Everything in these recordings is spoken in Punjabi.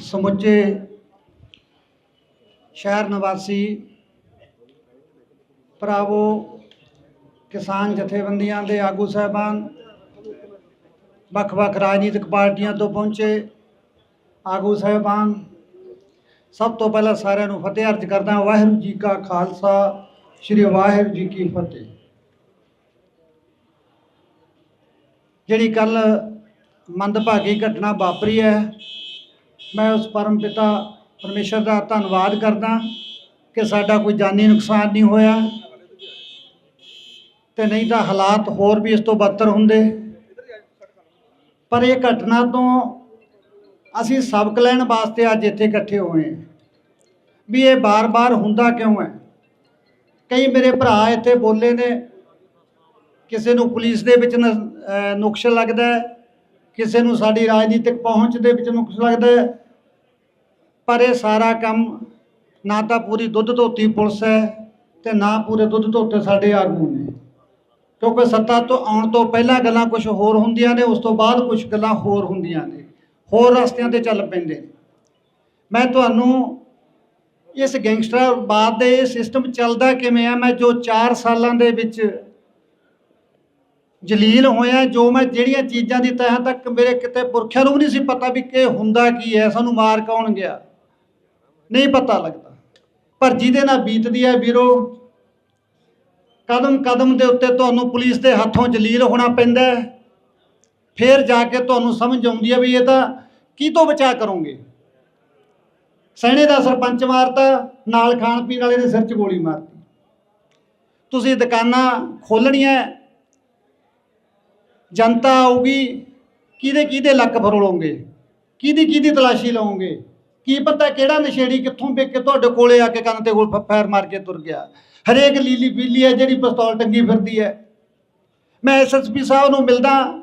ਸਮੁੱਚੇ ਸ਼ਹਿਰ ਨਿਵਾਸੀ ਭਰਾਵੋ, ਕਿਸਾਨ ਜਥੇਬੰਦੀਆਂ ਦੇ ਆਗੂ ਸਾਹਿਬਾਨ, ਵੱਖ-ਵੱਖ ਰਾਜਨੀਤਿਕ ਪਾਰਟੀਆਂ ਤੋਂ ਪਹੁੰਚੇ ਆਗੂ ਸਾਹਿਬਾਨ, ਸਭ ਤੋਂ ਪਹਿਲਾਂ ਸਾਰਿਆਂ ਨੂੰ ਫਤਿਹ ਅਰਜ਼ ਕਰਦਾ ਵਾਹਿਗੁਰੂ ਜੀ ਕਾ ਖਾਲਸਾ, ਸ੍ਰੀ ਵਾਹਿਗੁਰੂ ਜੀ ਕੀ ਫਤਿਹ। ਜਿਹੜੀ ਕੱਲ ਮੰਦਭਾਗੀ ਘਟਨਾ ਵਾਪਰੀ ਹੈ ਮੈਂ ਉਸ ਪਰਮ ਪਿਤਾ ਪਰਮੇਸ਼ਰ ਦਾ ਧੰਨਵਾਦ ਕਰਦਾ ਕਿ ਸਾਡਾ ਕੋਈ ਜਾਨੀ ਨੁਕਸਾਨ ਨਹੀਂ ਹੋਇਆ ਤੇ ਨਹੀਂ ਤਾਂ ਹਾਲਾਤ ਹੋਰ ਵੀ ਇਸ ਤੋਂ ਬਦਤਰ ਹੁੰਦੇ। ਪਰ ਇਹ ਘਟਨਾ ਤੋਂ ਅਸੀਂ ਸਬਕ ਲੈਣ ਵਾਸਤੇ ਅੱਜ ਇੱਥੇ ਇਕੱਠੇ ਹੋਏ ਵੀ ਇਹ ਬਾਰ-ਬਾਰ ਹੁੰਦਾ ਕਿਉਂ ਹੈ? ਕਈ ਮੇਰੇ ਭਰਾ ਇੱਥੇ ਬੋਲੇ ਨੇ, ਕਿਸੇ ਨੂੰ ਪੁਲਿਸ ਦੇ ਵਿੱਚ ਨ- ਨੁਕਸ ਲੱਗਦਾ ਹੈ। ਕਿਸੇ ਨੂੰ ਸਾਡੀ ਰਾਜਨੀਤਿਕ ਪਹੁੰਚ ਦੇ ਵਿੱਚ ਨੁਕਸ ਲੱਗਦਾ ਹੈ। ਪਰ ਇਹ ਸਾਰਾ ਕੰਮ ਨਾ ਤਾਂ ਪੂਰੀ ਦੁੱਧ ਧੋਤੀ ਪੁਲਿਸ ਹੈ ਤੇ ਨਾ ਪੂਰੇ ਦੁੱਧ ਧੋਤੇ ਸਾਡੇ ਆਗੂ ਨੇ। ਕਿਉਂਕਿ ਸੱਤਾ ਤੋਂ ਆਉਣ ਤੋਂ ਪਹਿਲਾਂ ਗੱਲਾਂ ਕੁਝ ਹੋਰ ਹੁੰਦੀਆਂ ਨੇ, ਉਸ ਤੋਂ ਬਾਅਦ ਕੁਝ ਗੱਲਾਂ ਹੋਰ ਹੁੰਦੀਆਂ ਨੇ। ਹੋਰ ਰਸਤਿਆਂ ਤੇ ਚੱਲ ਪੈਂਦੇ ਨੇ। ਮੈਂ ਤੁਹਾਨੂੰ ਇਸ ਗੈਂਗਸਟਰ ਗੈਂਗਸਟਰਵਾਦ ਦੇ ਇਹ ਸਿਸਟਮ ਚੱਲਦਾ ਕਿਵੇਂ ਆ? ਮੈਂ ਜੋ 4 ਸਾਲਾਂ ਦੇ ਵਿੱਚ ਜਲੀਲ ਹੋਇਆ ਜੋ ਮੈਂ ਜਿਹੜੀਆਂ ਚੀਜ਼ਾਂ ਦੀ ਤਹਿ ਤੱਕ ਮੇਰੇ ਕਿਤੇ ਪੁਰਖਿਆਂ ਨੂੰ ਵੀ ਨਹੀਂ ਸੀ ਪਤਾ ਵੀ ਕਿ ਹੁੰਦਾ ਕੀ ਹੈ, ਸਾਨੂੰ ਮਾਰ ਕੌਣ ਗਿਆ। ਨਹੀਂ ਪਤਾ ਲੱਗਦਾ। ਪਰ ਜਿਹਦੇ ਨਾਲ ਬੀਤਦੀ ਹੈ ਵੀਰੋ, ਕਦਮ ਕਦਮ ਦੇ ਉੱਤੇ ਤੁਹਾਨੂੰ ਪੁਲਿਸ ਦੇ ਹੱਥੋਂ ਜਲੀਲ ਹੋਣਾ ਪੈਂਦਾ ਫਿਰ ਜਾ ਕੇ ਤੁਹਾਨੂੰ ਸਮਝ ਆਉਂਦੀ ਹੈ ਵੀ ਇਹ ਤਾਂ ਕੀ ਤੋਂ ਬਚਾ ਕਰੋਗੇ? ਸੈਣੇ ਦਾ ਸਰਪੰਚ ਮਾਰਤਾ, ਨਾਲ ਖਾਣ ਪੀਣ ਵਾਲੇ ਦੇ ਸਿਰ 'ਚ ਗੋਲੀ ਮਾਰਤੀ। ਤੁਸੀਂ ਦੁਕਾਨਾਂ ਖੋਲਣੀਆਂ ਜਨਤਾ ਆਊਗੀ ਕਿਹਦੇ ਕਿਹਦੇ ਲੱਕ ਫਰੋਲੋਗੇ? ਕਿਹਦੀ ਕਿਹਦੀ ਤਲਾਸ਼ੀ ਲਓਗੇ ਕੀ ਪਤਾ ਕਿਹੜਾ ਨਸ਼ੇੜੀ ਕਿੱਥੋਂ ਵੇਖ ਕੇ ਤੁਹਾਡੇ ਕੋਲੇ ਆ ਕੇ ਕੰਨ ਤੇ ਗੋਲ ਫੈਰ ਮਾਰ ਕੇ ਤੁਰ ਗਿਆ। ਹਰੇਕ ਲੀਲੀ ਪੀਲੀ ਹੈ ਜਿਹੜੀ ਪਿਸਤੌਲ ਟੰਗੀ ਫਿਰਦੀ ਹੈ। ਮੈਂ ਐਸਐਸਪੀ ਸਾਹਿਬ ਨੂੰ ਮਿਲਦਾ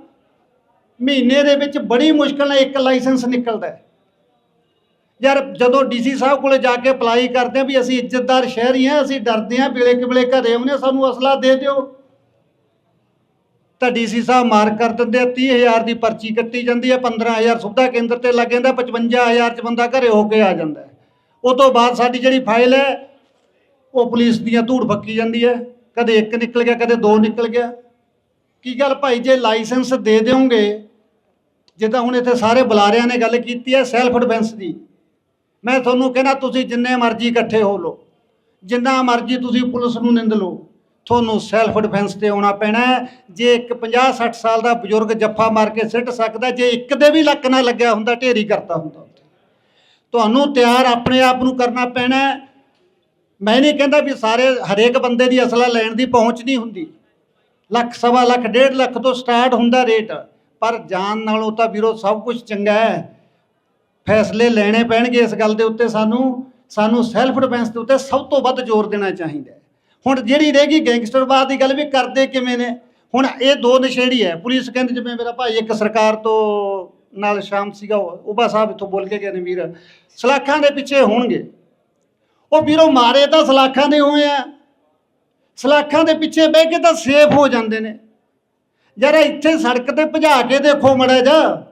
ਮਹੀਨੇ ਦੇ ਵਿੱਚ ਬੜੀ ਮੁਸ਼ਕਲ ਨਾਲ ਇੱਕ ਲਾਇਸੈਂਸ ਨਿਕਲਦਾ ਹੈ। ਯਾਰ ਜਦੋਂ ਡੀਸੀ ਸਾਹਿਬ ਕੋਲੇ ਜਾ ਕੇ ਅਪਲਾਈ ਕਰਦੇ ਆ ਵੀ ਅਸੀਂ ਇੱਜ਼ਤਦਾਰ ਸ਼ਹਿਰੀ ਹਾਂ ਅਸੀਂ ਡਰਦੇ ਹਾਂ ਵੇਲੇ ਕਿਵੇਲੇ ਘਰੇ ਆਉਂਦੇ ਹਾਂ, ਸਾਨੂੰ ਅਸਲਾ ਦੇ ਦਿਓ। ਤਾਂ ਡੀਸੀ ਸਾਹਿਬ ਮਾਰ ਕਰ ਦਿੰਦੇ ਆ 30000 ਦੀ ਪਰਚੀ ਕੱਟੀ ਜਾਂਦੀ ਹੈ 15000 ਸੁਵਿਧਾ ਕੇਂਦਰ ਤੇ ਲੱਗ ਜਾਂਦਾ 55000 ਚ ਬੰਦਾ ਘਰੇ ਹੋ ਕੇ ਆ ਜਾਂਦਾ ਉਹ ਤੋਂ ਬਾਅਦ ਸਾਡੀ ਜਿਹੜੀ ਫਾਈਲ ਹੈ, ਉਹ ਪੁਲਿਸ ਦੀਆਂ ਧੂੜ ਫੱਕੀ ਜਾਂਦੀ ਹੈ। ਕਦੇ ਇੱਕ ਨਿਕਲ ਗਿਆ, ਕਦੇ ਦੋ ਨਿਕਲ ਗਿਆ। ਕੀ ਗੱਲ ਭਾਈ, ਜੇ ਲਾਇਸੈਂਸ ਦੇ ਦਿਓਗੇ ਜਿੱਦਾਂ ਹੁਣ ਇੱਥੇ ਸਾਰੇ ਬੁਲਾਰਿਆਂ ਨੇ ਗੱਲ ਕੀਤੀ ਹੈ ਸੈਲਫ ਡਿਫੈਂਸ ਦੀ। ਮੈਂ ਤੁਹਾਨੂੰ ਕਹਿੰਦਾ, ਤੁਸੀਂ ਜਿੰਨੇ ਮਰਜ਼ੀ ਇਕੱਠੇ ਹੋ ਲਓ। ਜਿੰਨਾ ਮਰਜ਼ੀ ਤੁਸੀਂ ਪੁਲਿਸ ਨੂੰ ਨਿੰਦ ਲਓ। ਤੁਹਾਨੂੰ ਸੈਲਫ ਡਿਫੈਂਸ ਤੇ ਆਉਣਾ ਪੈਣਾ ਹੈ। ਜੇ ਇੱਕ 50 60 ਸਾਲ ਦਾ ਬਜ਼ੁਰਗ ਜੱਫਾ ਮਾਰ ਕੇ ਸਿੱਟ ਸਕਦਾ, ਜੇ ਇੱਕ ਦੇ ਵੀ ਲੱਕ ਨਾ ਲੱਗਿਆ ਹੁੰਦਾ, ਢੇਰੀ ਕਰਤਾ ਹੁੰਦਾ ਉੱਥੇ। ਤੁਹਾਨੂੰ ਤਿਆਰ ਆਪਣੇ ਆਪ ਨੂੰ ਕਰਨਾ ਪੈਣਾ ਹੈ। ਮੈਂ ਨਹੀਂ ਕਹਿੰਦਾ ਵੀ ਸਾਰੇ ਹਰੇਕ ਬੰਦੇ ਦੀ ਅਸਲਾ ਲੈਣ ਦੀ ਪਹੁੰਚ ਨਹੀਂ ਹੁੰਦੀ। ਲੱਖ, ਸਵਾ ਲੱਖ, ਡੇਢ ਲੱਖ ਤੋਂ ਸਟਾਰਟ ਹੁੰਦਾ ਰੇਟ। ਪਰ ਜਾਨ ਨਾਲੋਂ ਤਾਂ ਵੀਰੋ ਸਭ ਕੁਝ ਚੰਗਾ ਹੈ। ਫੈਸਲੇ ਲੈਣੇ ਪੈਣਗੇ ਇਸ ਗੱਲ ਦੇ ਉੱਤੇ ਸਾਨੂੰ। ਸਾਨੂੰ ਸੈਲਫ ਡਿਫੈਂਸ ਦੇ ਉੱਤੇ ਸਭ ਤੋਂ ਵੱਧ ਜ਼ੋਰ ਦੇਣਾ ਚਾਹੀਦਾ ਹੈ। ਹੁਣ ਜਿਹੜੀ ਰਹਿ ਗਈ ਗੈਂਗਸਟਰਵਾਦ ਦੀ ਗੱਲ ਵੀ ਕਰਦੇ ਕਿਵੇਂ ਨੇ? ਹੁਣ ਇਹ ਦੋ ਨਸ਼ੇੜੀ ਹੈ। ਪੁਲਿਸ ਕਹਿੰਦੀ ਜਿਵੇਂ ਮੇਰਾ ਭਾਈ ਇੱਕ ਸਰਕਾਰ ਤੋਂ ਨਾਲ ਸ਼ਾਮ ਸੀਗਾ, ਉਹ ਉਬਾ ਸਾਹਿਬ ਇੱਥੋਂ ਬੋਲ ਕੇ ਗਏ ਨੇ ਵੀਰ। ਸਲਾਖਾਂ ਦੇ ਪਿੱਛੇ ਹੋਣਗੇ। ਉਹ ਵੀਰੋ ਮਾਰੇ ਤਾਂ ਸਲਾਖਾਂ ਦੇ ਹੋਏ ਆ। ਸਲਾਖਾਂ ਦੇ ਪਿੱਛੇ ਬਹਿ ਕੇ ਤਾਂ ਸੇਫ ਹੋ ਜਾਂਦੇ ਨੇ। ਜਰਾ ਇੱਥੇ ਸੜਕ ਤੇ ਭਜਾ ਕੇ ਦੇਖੋ ਮੜਾ ਜਾ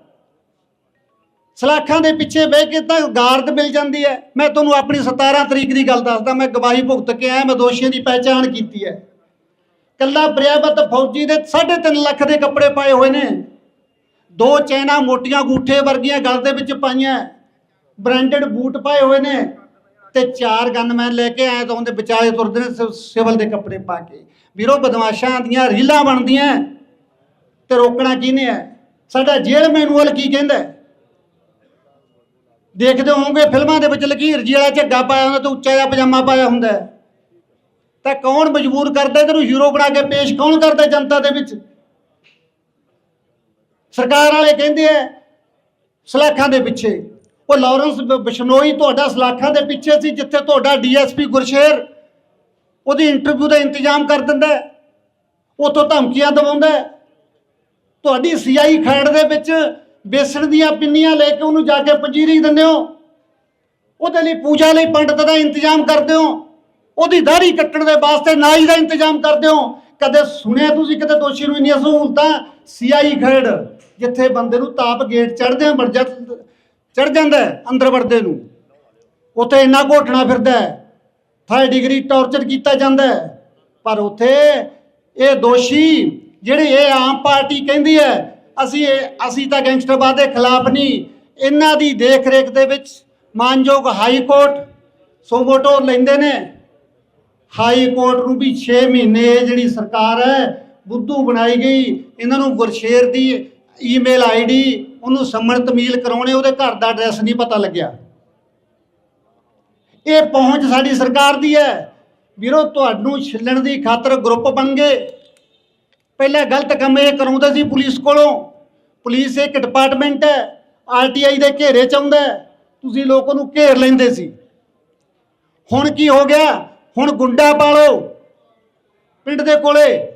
ਸਲਾਖਾਂ ਦੇ ਪਿੱਛੇ ਬਹਿ ਕੇ ਤਾਂ ਗਾਰਦ ਮਿਲ ਜਾਂਦੀ ਹੈ। ਮੈਂ ਤੁਹਾਨੂੰ ਆਪਣੀ 17 ਤਰੀਕ ਦੀ ਗੱਲ ਦੱਸਦਾ, ਮੈਂ ਗਵਾਹੀ ਭੁਗਤ ਕੇ ਆਇਆ, ਮੈਂ ਦੋਸ਼ੀਆਂ ਦੀ ਪਹਿਚਾਣ ਕੀਤੀ ਹੈ। ਕੱਲਾ ਪ੍ਰਿਆਵਤ ਫੌਜੀ ਦੇ 3.5 ਲੱਖ ਦੇ ਕੱਪੜੇ ਪਾਏ ਹੋਏ ਨੇ। ਦੋ ਚੈਨਾ ਮੋਟੀਆਂ ਗੂਠੇ ਵਰਗੀਆਂ ਗਲ ਦੇ ਵਿੱਚ ਪਾਈਆਂ, ਬ੍ਰਾਂਡਡ ਬੂਟ ਪਾਏ ਹੋਏ ਨੇ ਤੇ ਚਾਰ ਗਨਮੈਨ ਲੈ ਕੇ ਆਏ ਤਾਂ ਉਹਦੇ ਵਿਚਾਲੇ ਤੁਰਦੇ ਨੇ ਸਿ- ਸਿਵਲ ਦੇ ਕੱਪੜੇ ਪਾ ਕੇ। ਵੀਰੋ, ਬਦਮਾਸ਼ਾਂ ਦੀਆਂ ਰੀਲਾਂ ਬਣਦੀਆਂ ਤੇ ਰੋਕਣਾ ਕਿਹਨੇ ਹੈ? ਸਾਡਾ ਜੇਲ੍ਹ ਮੈਨੂਅਲ ਕੀ ਕਹਿੰਦਾ ਦੇਖਦੇ ਹੋਵੋਗੇ, ਫਿਲਮਾਂ ਦੇ ਵਿੱਚ ਲਕੀਰ ਜੀ ਵਾਲਾ ਝੱਗਾ ਪਾਇਆ ਹੁੰਦਾ ਤੇ ਉੱਚਾ ਜਿਹਾ ਪਜਾਮਾ ਪਾਇਆ ਹੁੰਦਾ ਤਾਂ ਕੌਣ ਮਜਬੂਰ ਕਰਦਾ ਤੈਨੂੰ ਹੀਰੋ ਬਣਾ ਕੇ ਪੇਸ਼ ਕੌਣ ਕਰਦਾ ਜਨਤਾ ਦੇ ਵਿੱਚ? ਸਰਕਾਰ ਵਾਲੇ ਕਹਿੰਦੇ ਆ ਸਲਾਖਾਂ ਦੇ ਪਿੱਛੇ। ਉਹ ਲਾਰੈਂਸ ਬਿਸ਼ਨੋਈ ਤੁਹਾਡਾ ਸਲਾਖਾਂ ਦੇ ਪਿੱਛੇ ਸੀ, ਜਿੱਥੇ ਤੁਹਾਡਾ ਡੀਐਸਪੀ ਗੁਰਸ਼ੇਰ ਉਹਦੀ ਇੰਟਰਵਿਊ ਦਾ ਇੰਤਜ਼ਾਮ ਕਰ ਦਿੰਦਾ ਹੈ। ਉੱਥੋਂ ਧਮਕੀਆਂ ਦਵਾਉਂਦਾ ਤੁਹਾਡੀ ਸੀਆਈ ਖੈੜ ਦੇ ਵਿੱਚ ਬੇਸਣ ਦੀਆਂ ਪਿੰਨੀਆਂ ਲੈ ਕੇ ਉਹਨੂੰ ਜਾ ਕੇ ਪੰਜੀਰੀ ਦਿੰਦੇ ਹੋ। ਉਹਦੇ ਲਈ ਪੂਜਾ ਲਈ ਪੰਡਤ ਦਾ ਇੰਤਜ਼ਾਮ ਕਰਦੇ ਹੋ। ਉਹਦੀ ਦਾੜੀ ਕੱਟਣ ਦੇ ਵਾਸਤੇ ਨਾਈ ਦਾ ਇੰਤਜ਼ਾਮ ਕਰਦੇ ਹੋ। ਕਦੇ ਸੁਣਿਆ ਤੁਸੀਂ ਕਿਤੇ ਦੋਸ਼ੀ ਨੂੰ ਇੰਨੀਆਂ ਸਹੂਲਤਾਂ? ਸੀਆਈ ਖੈੜ ਜਿੱਥੇ ਬੰਦੇ ਨੂੰ ਤਾਪ ਗੇਟ ਚੜ੍ਹਦੇ ਆ ਬੜਜਾ ਚੜ ਜਾਂਦਾ ਅੰਦਰ ਵੜਦੇ ਨੂੰ। ਉੱਥੇ ਇੰਨਾ ਘੋਟਣਾ ਫਿਰਦਾ ਹੈ। ਥਰਡ ਡਿਗਰੀ ਟੌਰਚਰ ਕੀਤਾ ਜਾਂਦਾ ਪਰ ਉੱਥੇ ਇਹ ਦੋਸ਼ੀ, ਜਿਹੜੇ ਇਹ ਆਮ ਪਾਰਟੀ ਕਹਿੰਦੀ ਹੈ ਅਸੀਂ ਅਸੀਂ ਤਾਂ ਗੈਂਗਸਟਰਵਾਦ ਦੇ ਖਿਲਾਫ ਨਹੀਂ। ਇਹਨਾਂ ਦੀ ਦੇਖ ਰੇਖ ਦੇ ਵਿੱਚ ਮਾਨਯੋਗ ਹਾਈ ਕੋਰਟ ਸੋਮੋਟੋ ਲੈਂਦੇ ਨੇ। ਹਾਈ ਕੋਰਟ ਨੂੰ ਵੀ 6 ਮਹੀਨੇ ਇਹ ਜਿਹੜੀ ਸਰਕਾਰ ਹੈ, ਬੁੱਧੂ ਬਣਾਈ ਗਈ। ਇਹਨਾਂ ਨੂੰ ਗੁਰਸ਼ੇਰ ਦੀ ਈਮੇਲ ਆਈਡੀ ਉਹਨੂੰ ਸੰਮਣ ਤਮੀਲ ਕਰਾਉਣੇ, ਉਹਦੇ ਘਰ ਦਾ ਐਡਰੈਸ ਨਹੀਂ ਪਤਾ ਲੱਗਿਆ। ਇਹ ਪਹੁੰਚ ਸਾਡੀ ਸਰਕਾਰ ਦੀ ਹੈ। ਵੀਰੋ, ਤੁਹਾਨੂੰ ਛਿੱਲਣ ਦੀ ਖਾਤਰ ਗਰੁੱਪ ਬਣ ਗਏ। ਪਹਿਲਾਂ ਗਲਤ ਕੰਮ ਇਹ ਕਰਾਉਂਦੇ ਸੀ ਪੁਲਿਸ ਕੋਲੋਂ। ਪੁਲਿਸ ਇੱਕ ਡਿਪਾਰਟਮੈਂਟ ਹੈ ਆਰਟੀਆਈ ਦੇ ਘੇਰੇ ਚ ਆਉਂਦਾ ਤੁਸੀਂ ਲੋਕ ਉਹਨੂੰ ਘੇਰ ਲੈਂਦੇ ਸੀ। ਹੁਣ ਕੀ ਹੋ ਗਿਆ? ਹੁਣ ਗੁੰਡਾ ਪਾਲੋ। ਪਿੰਡ ਦੇ ਕੋਲੇ